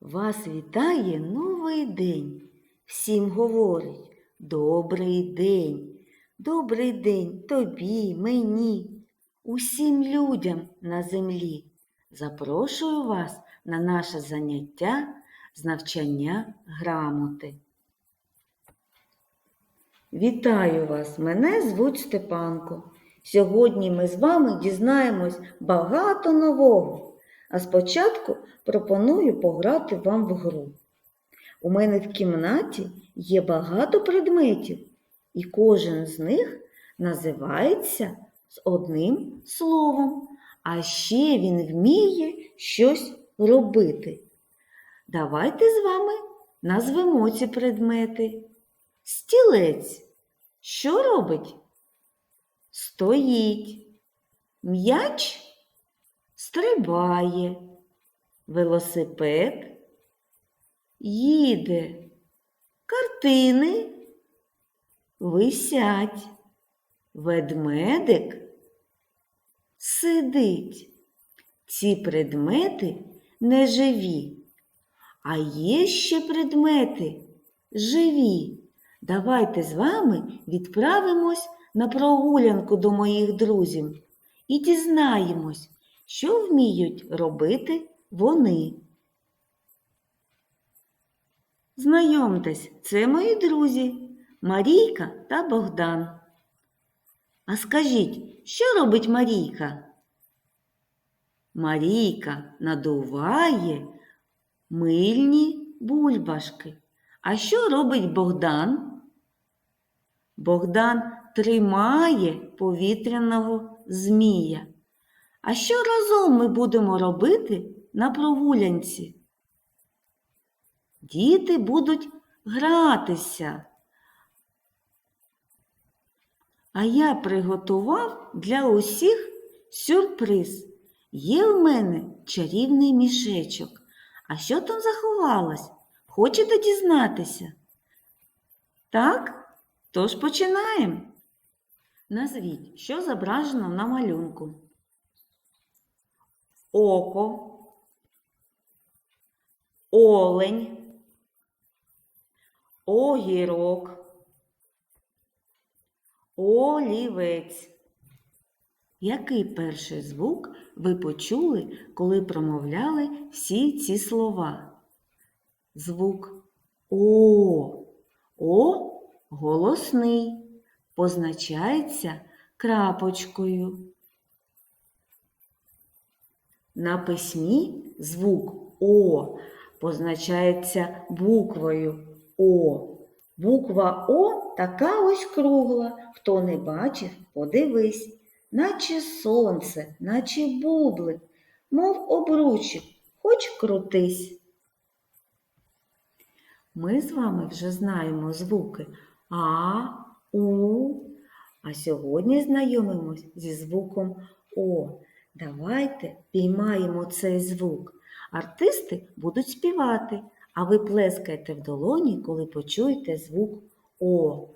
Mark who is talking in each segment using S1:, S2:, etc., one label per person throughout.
S1: Вас вітає новий день. Всім говорить добрий день. Добрий день тобі, мені, усім людям на землі. Запрошую вас на наше заняття з навчання грамоти. Вітаю вас! Мене звуть Степанко. Сьогодні ми з вами дізнаємось багато нового. А спочатку пропоную пограти вам в гру. У мене в кімнаті є багато предметів, і кожен з них називається з одним словом, а ще він вміє щось робити. Давайте з вами назвемо ці предмети. Стілець. Що робить? Стоїть. М'яч стрибає. Велосипед їде. Картини висять. Ведмедик сидить. Ці предмети не живі, а є ще предмети живі. Давайте з вами відправимось на прогулянку до моїх друзів і дізнаємось, що вміють робити вони. Знайомтесь, це мої друзі Марійка та Богдан. А скажіть, що робить Марійка? Марійка надуває мильні бульбашки. А що робить Богдан? Богдан тримає повітряного змія. А що разом ми будемо робити на прогулянці? Діти будуть гратися. А я приготував для усіх сюрприз. Є в мене чарівний мішечок. А що там заховалось? Хочете дізнатися? Так? Тож починаємо. Назвіть, що зображено на малюнку. Око, олень, огірок, олівець. Який перший звук ви почули, коли промовляли всі ці слова? Звук О. О голосний, позначається крапочкою. На письмі звук О позначається буквою О. Буква О така ось кругла. Хто не бачив, подивись, наче сонце, наче бублик, мов обручик, хоч крутись. Ми з вами вже знаємо звуки А, У, а сьогодні знайомимось зі звуком О. Давайте піймаємо цей звук. Артисти будуть співати, а ви плескайте в долоні, коли почуєте звук О.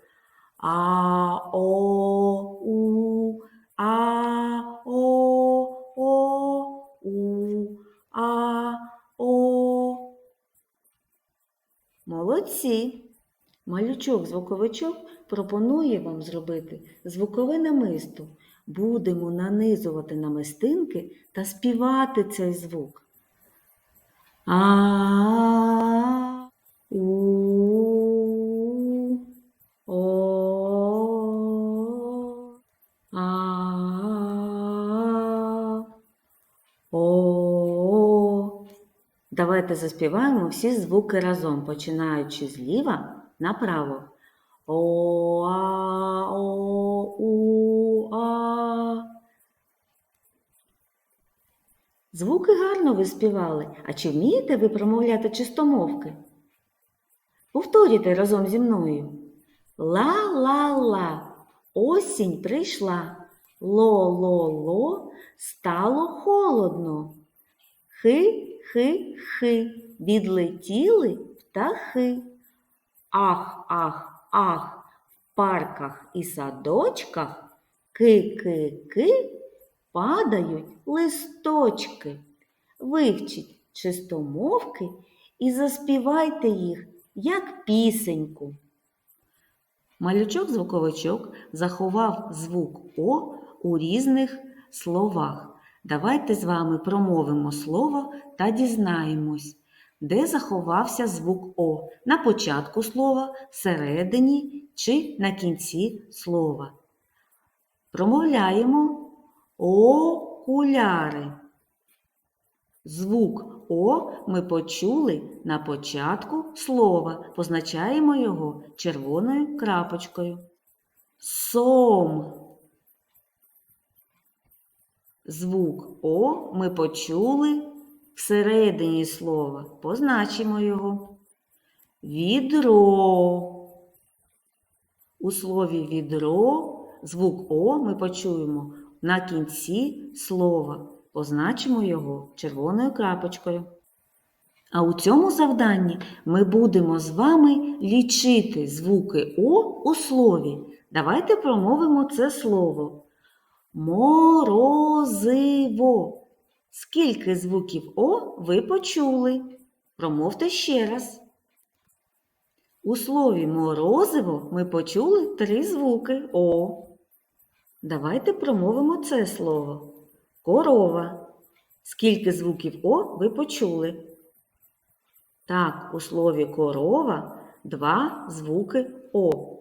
S1: А, О, У, А, О, О, У, А, О. Молодці! Малючок-звуковичок пропонує вам зробити звукове намисто. Будемо нанизувати намистинки та співати цей звук. А, у. Давайте заспіваємо всі звуки разом, починаючи зліва направо. О, а, о, у, а. Звуки гарно ви співали. А чи вмієте ви промовляти чистомовки? Повторюйте разом зі мною. Ла-ла-ла, осінь прийшла. Ло-ло-ло, стало холодно. Хи-хи-хи, відлетіли птахи. Ах, ах, ах, в парках і садочках ки-ки-ки падають листочки. Вивчіть чистомовки і заспівайте їх, як пісеньку. Малючок-звуковичок заховав звук О у різних словах. Давайте з вами промовимо слово та дізнаємось, де заховався звук О на початку слова, всередині чи на кінці слова. Промовляємо окуляри. Звук О ми почули на початку слова. Позначаємо його червоною крапочкою. Сом. Звук О ми почули всередині слова. Позначимо його. Відро. У слові відро звук О ми почуємо на кінці слова. Позначимо його червоною крапочкою. А у цьому завданні ми будемо з вами лічити звуки О у слові. Давайте промовимо це слово. Морозиво. Скільки звуків О ви почули? Промовте ще раз. У слові морозиво ми почули три звуки О. Давайте промовимо це слово. Корова. Скільки звуків О ви почули? Так, у слові корова два звуки О.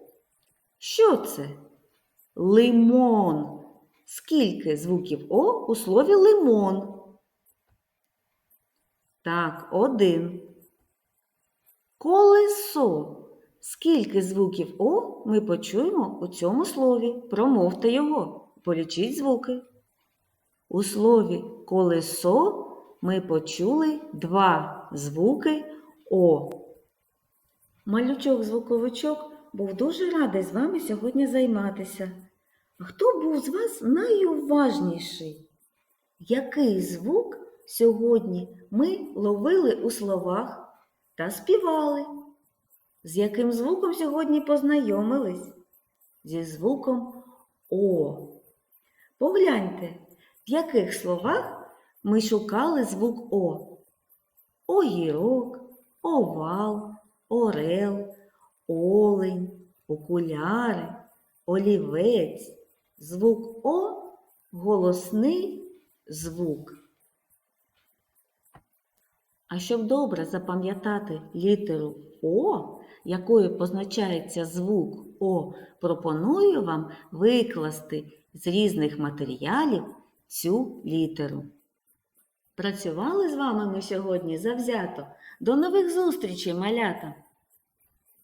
S1: Що це? Лимон. Скільки звуків О у слові лимон? Так, один. Колесо. Скільки звуків О ми почуємо у цьому слові? Промовте його. Полічіть звуки. У слові колесо ми почули два звуки О. Малючок-звуковичок був дуже радий з вами сьогодні займатися. А Хто був з вас найуважніший? Який звук сьогодні ми ловили у словах та співали? З яким звуком сьогодні познайомились? Зі звуком О. Погляньте, в яких словах ми шукали звук О. Огірок, овал, орел, олень, окуляри, олівець. Звук О голосний звук. А щоб добре запам'ятати літеру О, якою позначається звук О, пропоную вам викласти з різних матеріалів цю літеру. Працювали з вами ми сьогодні завзято. До нових зустрічей, малята!